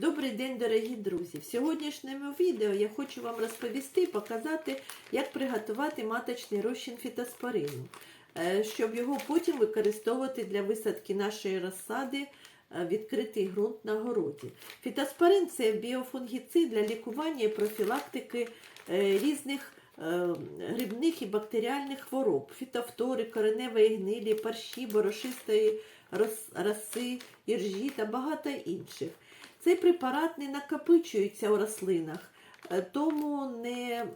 Добрий день, дорогі друзі! В сьогоднішньому відео я хочу вам розповісти і показати, як приготувати маточний розчин фітоспорину, е, щоб його потім використовувати для висадки нашої розсади е, відкритий ґрунт на городі. Фітоспорин це біофунгіцид для лікування і профілактики е, різних грибних і бактеріальних хвороб, фітофтори, кореневої гнилі, парші, борошистої роси, іржі та багато інших. Цей препарат не накопичується у рослинах, е, тому не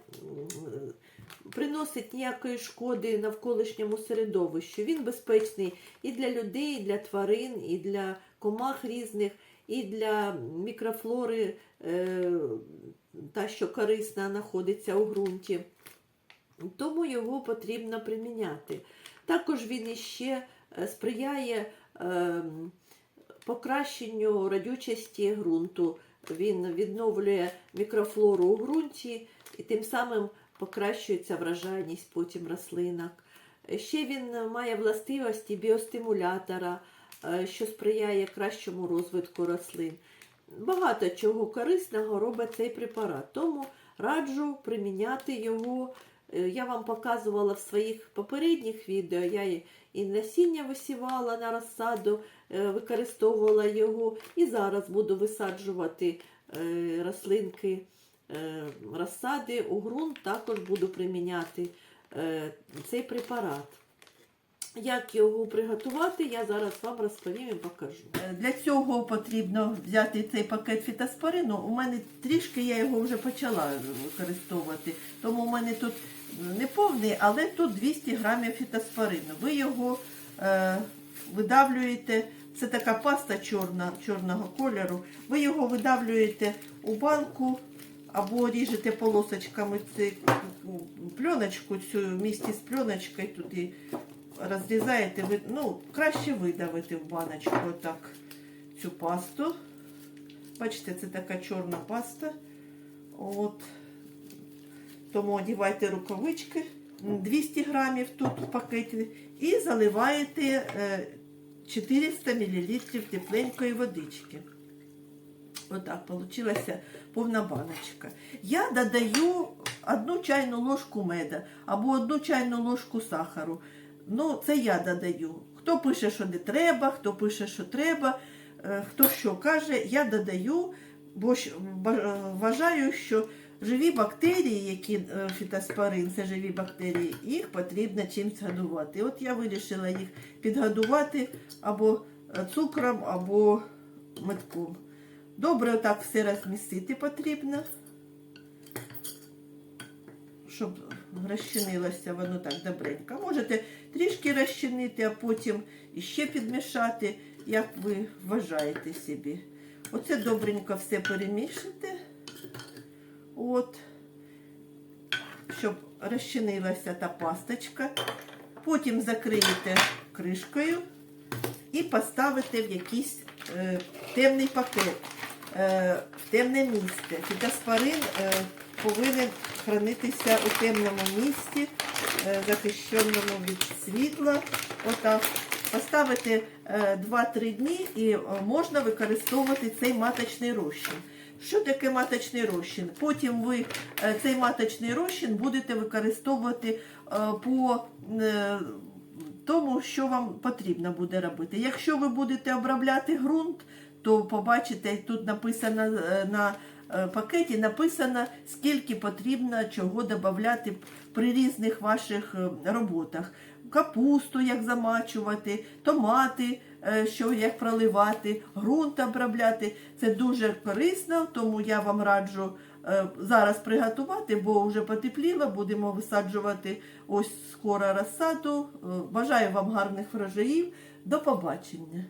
приносить ніякої шкоди навколишньому середовищу. Він безпечний і для людей, і для тварин, і для комах різних, і для мікрофлори, е, та, що корисна знаходиться у ґрунті. Тому його потрібно приміняти. Також він іще е, сприяє ем, покращенню радючості ґрунту. Він відновлює мікрофлору у ґрунті і тим самим покращується вражайність потім рослинок. Ще він має властивості біостимулятора, е, що сприяє кращому розвитку рослин. Багато чого корисного робить цей препарат, тому раджу приміняти його. Е, Я вам показувала в своїх попередніх відео, я і- насіння висівала на розсаду, е, використовувала його, і зараз буду висаджувати е, рослинки розсади у ґрунт, також буду приміняти цей препарат. Як його приготувати, я зараз вам розповім і покажу. Е, Для цього потрібно взяти цей пакет фітоспорину. У мене трішки я його вже почала використовувати, тому у мене тут не повний, але тут 200 грамів фітоспорину. Ви його е, видавлюєте, це така паста чорна, чорного кольору. Ви його видавлюєте у банку або ріжете полосочками цю пленочку, цю місті з пленочкою туди розрізаєте, ви, ну, краще видавити в баночку отак цю пасту. Бачите, це така чорна паста. От. Тому одівайте рукавички. 200 грамів тут в пакеті. І заливаєте е, 400 мл тепленької водички. Отак получилася повна баночка. Я додаю одну чайну ложку меда або одну чайну ложку сахару. Ну, це я додаю. Хто пише, що не треба, хто пише, що треба, е, хто що каже, я додаю, бо ж вважаю, що живі бактерії, які е, фітоспорин, це живі бактерії, їх потрібно чимось годувати. От я вирішила їх підгодувати або е, цукром, або метком. Добре отак все розмістити потрібно, щоб розчинилося воно так добренько. Можете трішки розчинити, а потім іще підмішати, як ви вважаєте собі. Оце добренько все перемішайте. От, щоб розчинилася та пасточка. Потім закриєте кришкою і поставите в якийсь е, темний пакет, е, в темне місце. Фітоспорин е, повинен хранитися у темному місці, е, захищеному від світла. Отак. Поставити е, 2-3 дні і е, можна використовувати цей маточний розчин. Що таке маточний розчин? Потім ви е, цей маточний розчин будете використовувати е, по е, тому, що вам потрібно буде робити. Якщо ви будете обробляти ґрунт, то побачите, тут написано е, на е, пакеті написано, скільки потрібно чого додати при різних ваших е, роботах. Капусту, як замачувати, томати, е, що як проливати, ґрунт обробляти. Це дуже корисно, тому я вам раджу е, зараз приготувати, бо вже потепліло, будемо висаджувати ось скоро розсаду. Е, Бажаю вам гарних врожаїв. До побачення!